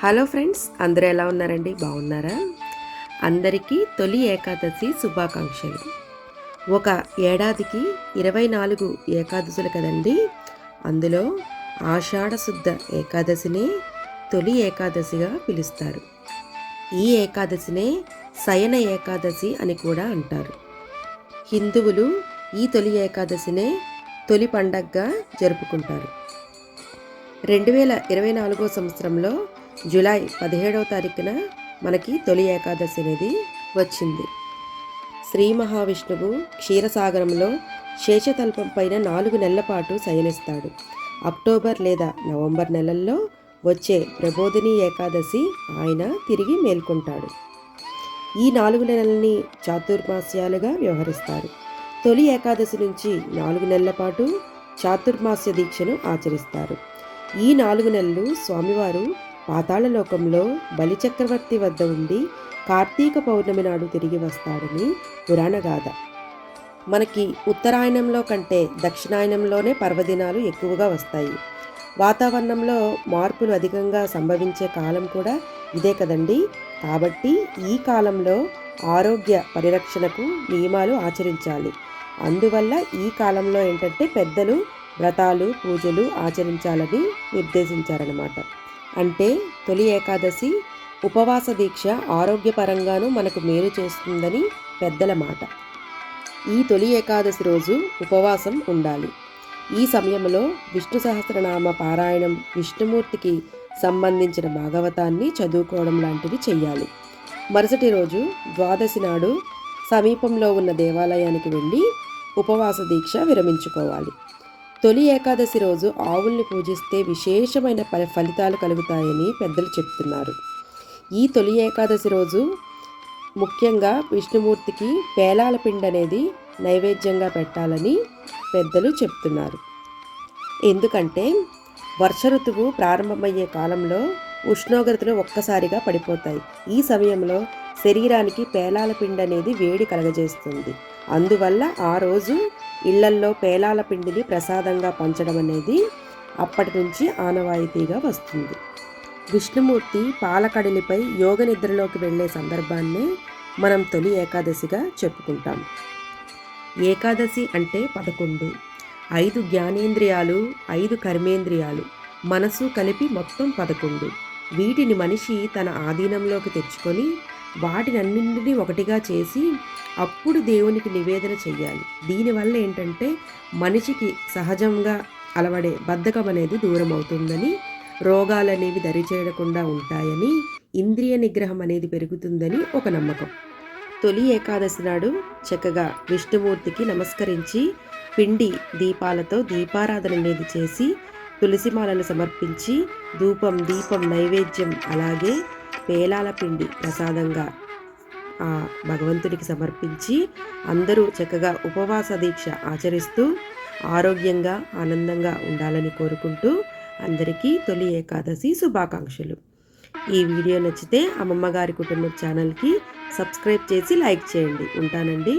Hello friends అందరూ ఎలా ఉన్నారండి? బాగున్నారా? అందరికీ తొలి ఏకాదశి శుభాకాంక్షలు. ఒక ఏడాదికి ఇరవై నాలుగు ఏకాదశులు కదండి? అందులో ఆషాఢశుద్ధ ఏకాదశిని ఏకాదశినే తొలి ఏకాదశిగా పిలుస్తారు. ఈ ఏకాదశినే శయన ఏకాదశి అని కూడా అంటారు. హిందువులు ఈ తొలి ఏకాదశినే తొలి పండగగా జరుపుకుంటారు. రెండు వేల ఇరవై నాలుగో సంవత్సరంలో జూలై పదిహేడవ తారీఖున మనకి తొలి ఏకాదశి అనేది వచ్చింది. శ్రీ మహావిష్ణువు క్షీరసాగరంలో శేషతల్పం పైన నాలుగు నెలల పాటు శయనిస్తాడు. అక్టోబర్ లేదా నవంబర్ నెలల్లో వచ్చే ప్రబోధిని ఏకాదశి ఆయన తిరిగి మేల్కొంటాడు. ఈ నాలుగు నెలల్ని చాతుర్మాస్యాలుగా వ్యవహరిస్తారు. తొలి ఏకాదశి నుంచి నాలుగు నెలల పాటు చాతుర్మాస్య దీక్షను ఆచరిస్తారు. ఈ నాలుగు నెలలు స్వామివారు పాతాళలోకంలో బలిచక్రవర్తి వద్ద ఉండి కార్తీక పౌర్ణమి నాడు తిరిగి వస్తాడని పురాణగాథ మనకి ఉత్తరాయణంలో కంటే దక్షిణాయనంలోనే పర్వదినాలు ఎక్కువగా వస్తాయి. వాతావరణంలో మార్పులు అధికంగా సంభవించే కాలం కూడా ఇదే కదండి. కాబట్టి ఈ కాలంలో ఆరోగ్య పరిరక్షణకు నియమాలు ఆచరించాలి. అందువల్ల ఈ కాలంలో ఏంటంటే పెద్దలు వ్రతాలు పూజలు ఆచరించాలని నిర్దేశించారనమాట అంటే తొలి ఏకాదశి ఉపవాస దీక్ష ఆరోగ్యపరంగాను మనకు మేలు చేస్తుందని పెద్దల మాట. ఈ తొలి ఏకాదశి రోజు ఉపవాసం ఉండాలి. ఈ సమయంలో విష్ణు సహస్రనామ పారాయణం విష్ణుమూర్తికి సంబంధించిన భాగవతాన్ని చదువుకోవడం లాంటివి చెయ్యాలి. మరుసటి రోజు ద్వాదశి నాడు సమీపంలో ఉన్న దేవాలయానికి వెళ్ళి ఉపవాస దీక్ష విరమించుకోవాలి. తొలి ఏకాదశి రోజు ఆవుల్ని పూజిస్తే విశేషమైన ఫ- ఫలితాలు కలుగుతాయని పెద్దలు చెప్తున్నారు. ఈ తొలి ఏకాదశి రోజు ముఖ్యంగా విష్ణుమూర్తికి పేలాల పిండి అనేది నైవేద్యంగా పెట్టాలని పెద్దలు చెప్తున్నారు. ఎందుకంటే వర్ష ఋతువు ప్రారంభమయ్యే కాలంలో ఉష్ణోగ్రతలు ఒక్కసారిగా పడిపోతాయి. ఈ సమయంలో శరీరానికి పేలాల పిండి అనేది వేడి కలగజేస్తుంది. అందువల్ల ఆ రోజు ఇళ్ళల్లో పేలాల పిండిని ప్రసాదంగా పంచడం అనేది అప్పటి నుంచి ఆనవాయితీగా వస్తుంది. విష్ణుమూర్తి పాలకడలిపై యోగ నిద్రలోకి వెళ్ళే సందర్భాన్నే మనం తొలి ఏకాదశిగా చెప్పుకుంటాం. ఏకాదశి అంటే పదకొండు. ఐదు జ్ఞానేంద్రియాలు ఐదు కర్మేంద్రియాలు మనసు కలిపి మొత్తం పదకొండు. వీటిని మనిషి తన ఆధీనంలోకి తెచ్చుకొని వాటినన్నింటినీ ఒకటిగా చేసి అప్పుడు దేవునికి నివేదన చెయ్యాలి. దీనివల్ల ఏంటంటే మనిషికి సహజంగా అలవడే బద్ధకం అనేది దూరం అవుతుందని రోగాలనేవి దరిచేయకుండా ఉంటాయని ఇంద్రియ నిగ్రహం అనేది పెరుగుతుందని ఒక నమ్మకం. తొలి ఏకాదశి నాడు చక్కగా విష్ణుమూర్తికి నమస్కరించి పిండి దీపాలతో దీపారాధన అనేది చేసి తులసిమాలను సమర్పించి ధూపం దీపం నైవేద్యం అలాగే పేలాల పిండి ప్రసాదంగా ఆ భగవంతుడికి సమర్పించి అందరూ చక్కగా ఉపవాస దీక్ష ఆచరిస్తూ ఆరోగ్యంగా ఆనందంగా ఉండాలని కోరుకుంటూ అందరికీ తొలి ఏకాదశి శుభాకాంక్షలు. ఈ వీడియో నచ్చితే అమ్మమ్మ గారి కుటుంబం ఛానల్కి సబ్స్క్రైబ్ చేసి లైక్ చేయండి. ఉంటానండి.